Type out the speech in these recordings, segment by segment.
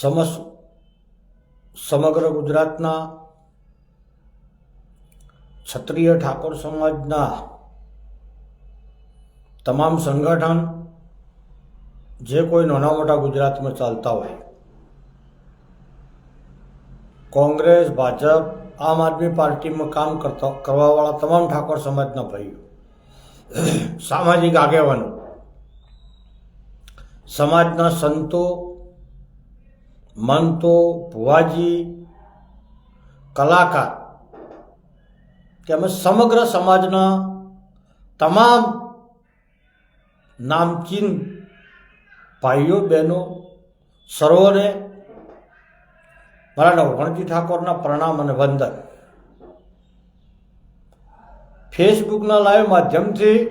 સમસ સમગ્ર ગુજરાતના ક્ષત્રિય ઠાકોર સમાજના તમામ સંગઠન જે કોઈ નાના મોટા ગુજરાતમાં ચાલતા હોય, કોંગ્રેસ, ભાજપ, આમ આદમી પાર્ટીમાં કામ કરતા, કરવાવાળા તમામ ઠાકોર સમાજના ભાઈઓ, સામાજિક આગેવાનો, સમાજના સંતો મંતો ભુવાજી કલાકાર તેમજ સમગ્ર સમાજના તમામ નામચીન ભાઈઓ, બહેનો, સર્વોને મારા નવગણજી ઠાકોરના પ્રણામ અને વંદન. ફેસબુકના લાઈવ માધ્યમથી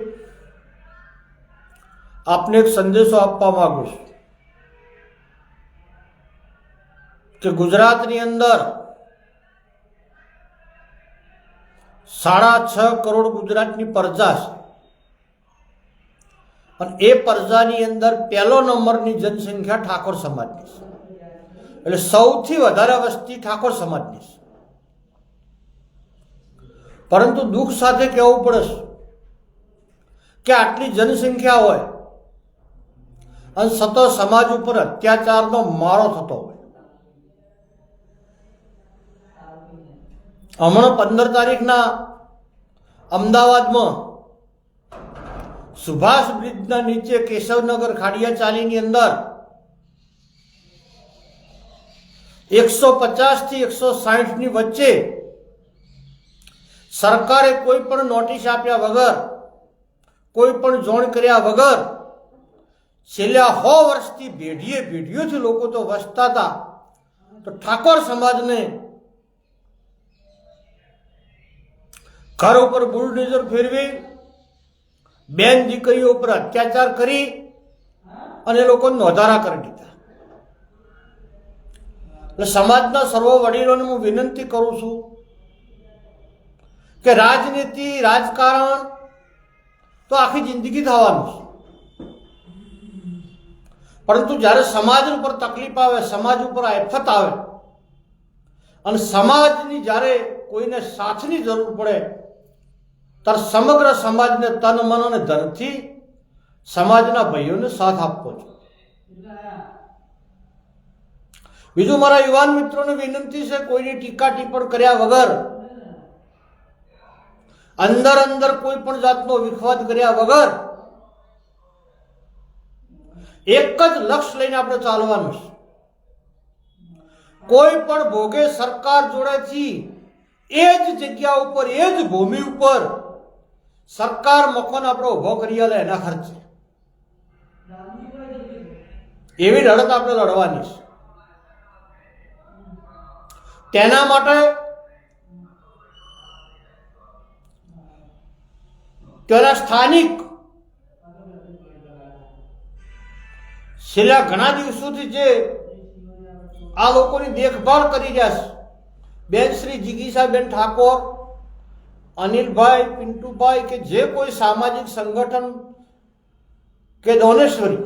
આપને એક સંદેશો આપવા માગું છું. કે ગુજરાતની અંદર સાડા છ કરોડ ગુજરાતની પ્રજા છે. અને એ પ્રજાની અંદર પહેલો નંબરની જનસંખ્યા ઠાકોર સમાજની છે. એટલે સૌથી વધારે વસ્તી ઠાકોર સમાજની છે. પરંતુ દુઃખ સાથે કહેવું પડે છે કે આટલી જનસંખ્યા હોય અને સતત સમાજ ઉપર અત્યાચારનો મારો થતો હોય. હમણાં પંદર તારીખના અમદાવાદમાં સુભાષ બ્રિજના નીચે કેશવનગર ખાડિયા ચાલીની અંદર એકસો પચાસથી એકસો સાહીઠની વચ્ચે સરકારે કોઈ પણ નોટિસ આપ્યા વગર, કોઈ પણ જોણ કર્યા વગર છેલ્લા સો વર્ષથી ભેઢીએ ભેઢીઓથી લોકો તો વસતા હતા. તો ઠાકોર સમાજને ઘર ઉપર બુલડોઝર ફેરવી, બેન દીકરીઓ ઉપર અત્યાચાર કરી અને લોકો નોંધારા કરી દીધા. એટલે સમાજના સર્વ વડીલોને હું વિનંતી કરું છું કે રાજનીતિ, રાજકારણ તો આખી જિંદગી થવાનું છે. પરંતુ જ્યારે સમાજ ઉપર તકલીફ આવે, સમાજ ઉપર આફત આવે અને સમાજની જ્યારે કોઈને સાથની જરૂર પડે ત્યારે સમગ્ર સમાજને તન, મન અને ધનથી સમાજના ભાઈઓને સાથ આપવો જોઈએ બીજું મારા યુવાન મિત્રોને વિનંતી છે, કોઈની ટીકા ટિપ્પણ કર્યા વગર, અંદર અંદર કોઈ પણ જાતનો વિખવાદ કર્યા વગર, એક જ લક્ષ્ય લઈને આપણે ચાલવાનું છે. કોઈ પણ ભોગે સરકાર જોડેથી એ જ જગ્યા ઉપર, એ જ ભૂમિ ઉપર સરકાર મકાન આપણો ઊભો કરી આલે, એના ખર્ચે. એવી લડત આપણે લડવાની છે. તેના માટે તેના સ્થાનિક છેલ્લા ઘણા દિવસોથી જે આ લોકોની દેખભાળ કરી રહ્યા છે. બેન શ્રી જિગીસાબેન ઠાકોર અનિલભાઈ, પિન્ટુભાઈ કે જે કોઈ સામાજિક સંગઠન કે દોનેશ્વરી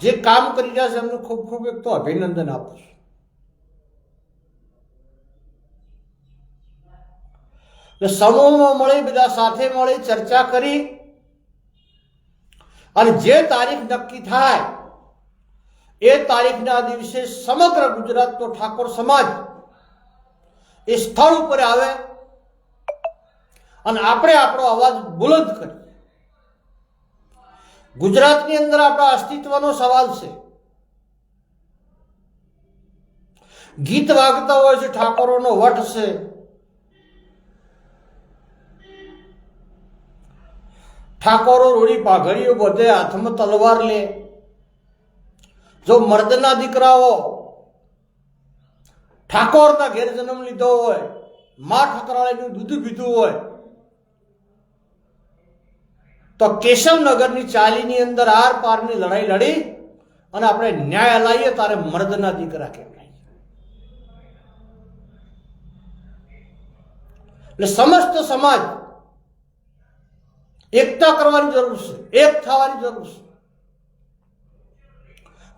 જે કામ કરી રહ્યા છે, એમને ખૂબ ખૂબ એક તો અભિનંદન આપું છું. સમૂહમાં મળી, બધા સાથે મળી, ચર્ચા કરી અને જે તારીખ નક્કી થાય, એ તારીખના દિવસે સમગ્ર ગુજરાતનો ઠાકોર સમાજ એ સ્થળ ઉપર આવે અને આપણે આપણો અવાજ બુલંદ કરીએ. ગુજરાતની અંદર આપણા અસ્તિત્વનો સવાલ છે. ગીત વાગતા હોય છે, ઠાકોરોનો વટ છે. ઠાકોરો રોડી પાઘડીઓ બધે હાથમાં તલવાર લે. જો મર્દના દીકરાઓ ઠાકોરના ઘેર જન્મ લીધો હોય, મા ઠકરાળીનું દૂધ પીધું હોય તો કેશવનગરની ચાલીની અંદર આર પારની લડાઈ લડી અને આપણે ન્યાય લાવીએ તારે મર્દના દીકરા કહેવાય એટલે સમસ્ત સમાજ એકતા કરવાની જરૂર છે, એક થવાની જરૂર છે.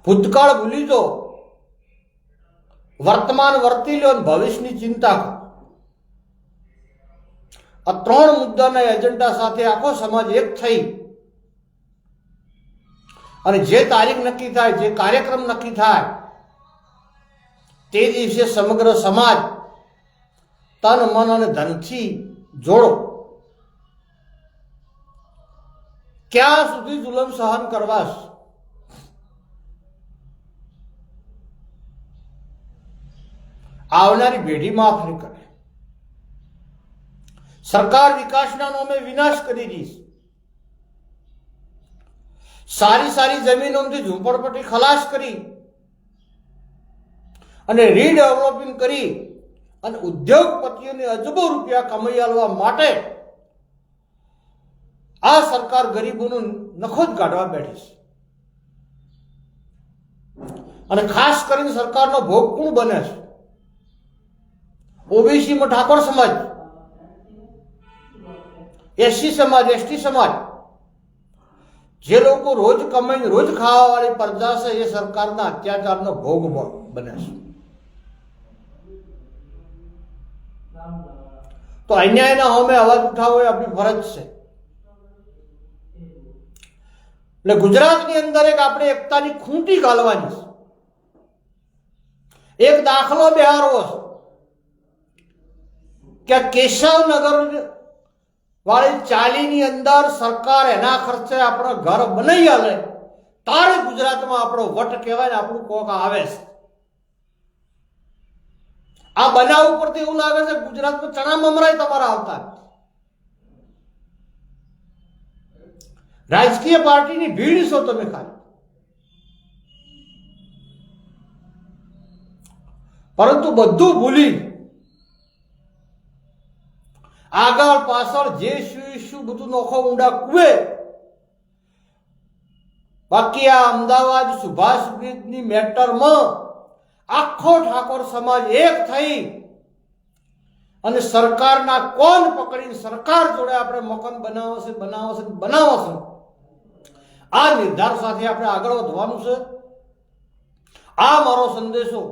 ભૂતકાળ ભૂલી દો વર્તમાન વર્તી લો અને ભવિષ્યની ચિંતા કરો. આ ત્રણ મુદ્દાના એજન્ડા સાથે આખો સમાજ એક થઈ. અને જે તારીખ નક્કી થાય, જે કાર્યક્રમ નક્કી થાય, તે દિવસે સમગ્ર સમાજ તન, મન અને ધનથી જોડો. ક્યાં સુધી જુલમ સહન કરવાશ? આવનારી પેઢી માફ કરે. સરકાર વિકાસના નામે વિનાશ કરી દઈશ. સારી સારી જમીનોમાંથી ઝૂંપડપટ્ટી ખલાસ કરી અને રીડેવલપિંગ કરી અને ઉદ્યોગપતિઓને અજબો રૂપિયા કમાઈ આલવા માટે આ સરકાર ગરીબોનું નખો જ કાઢવા બેઠી છે. અને ખાસ કરીને સરકારનો ભોગ કોણ બને છે? ઓબીસીમાં ઠાકોર સમાજ. એસસી સમાજ, એસટી સમાજ. જે લોકો રોજ કમાઈને રોજ ખાવા વાળી પ્રજા છે, એ સરકારના અત્યાચારનો ભોગ બને છે. તો અન્યાયના હોમે અવાજ ઉઠાવવો એ આપણી ફરજ છે. એટલે ગુજરાતની અંદર એક આપણે એકતાની ખૂંટી ગાલવાની છે. એક દાખલો બિહારવો છે. કે કેશવનગર વાળી ચાલીની અંદર સરકાર એના ખર્ચે આપણે ઘર બનાવી આલે. તારે ગુજરાતમાં આપણો વટ કહેવાય આપણું કોક આવે છે. આ બનાવ ઉપરથી એવું લાગે છે ગુજરાતમાં ચણા મમરાય તમારા આવતા. રાજકીય પાર્ટીની ભીડ છો તમે ખાલી. પરંતુ બધું ભૂલી આગળ પાછળ જે શું શું બધું નોખો ઊંડા કુએ બાકી આ અમદાવાદ સુભાષ બ્રિજની મેટરમાં આખો ઠાકોર સમાજ એક થઈ અને સરકારના કોણ પકડીને સરકાર જોડે આપણે મકાન બનાવો છે બનાવો છે બનાવો છે આ નિર્ધાર સાથે આપણે આગળ વધવાનું છે. આ મારો સંદેશો.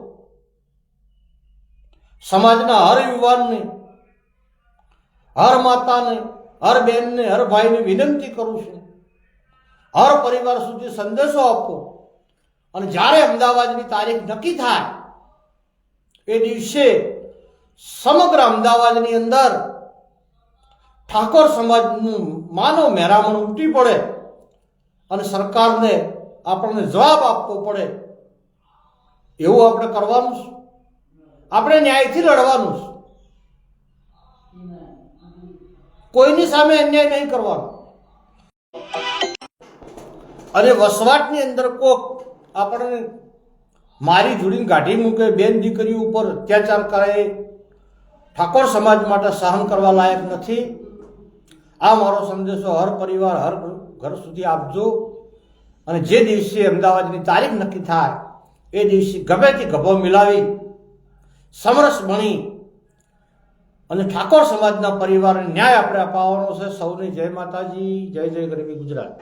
સમાજના હર યુવાનને હર માતાને, હર બહેનને હર ભાઈને વિનંતી કરું છું. હર પરિવાર સુધી સંદેશો આપો. અને જ્યારે અમદાવાદની તારીખ નક્કી થાય, એ દિવસે સમગ્ર અમદાવાદની અંદર ઠાકોર સમાજનું માનવ મહેરામણ ઉમટી પડે અને સરકારને આપણને જવાબ આપવો પડે. એવું આપણે કરવાનું છે. આપણે ન્યાયથી લડવાનું છે. કોઈની સામે અન્યાય નહીં કરવાનો. અને વસવાટની અંદર કોક આપણને મારી જોડીને ગાઢી મૂકે, બેન દીકરી ઉપર અત્યાચાર કરે, ઠાકોર સમાજ માટે સહન કરવા લાયક નથી. આ મારો સંદેશો હર પરિવાર, હર ઘર સુધી આપજો. અને જે દિવસે અમદાવાદની તારીખ નક્કી થાય, એ દિવસે ગમે તે ગભો મિલાવી, સમરસ બની અને ઠાકોર સમાજના પરિવારને ન્યાય આપણે અપાવવાનો છે. સૌને જય માતાજી, જય જય ગરીબી ગુજરાત.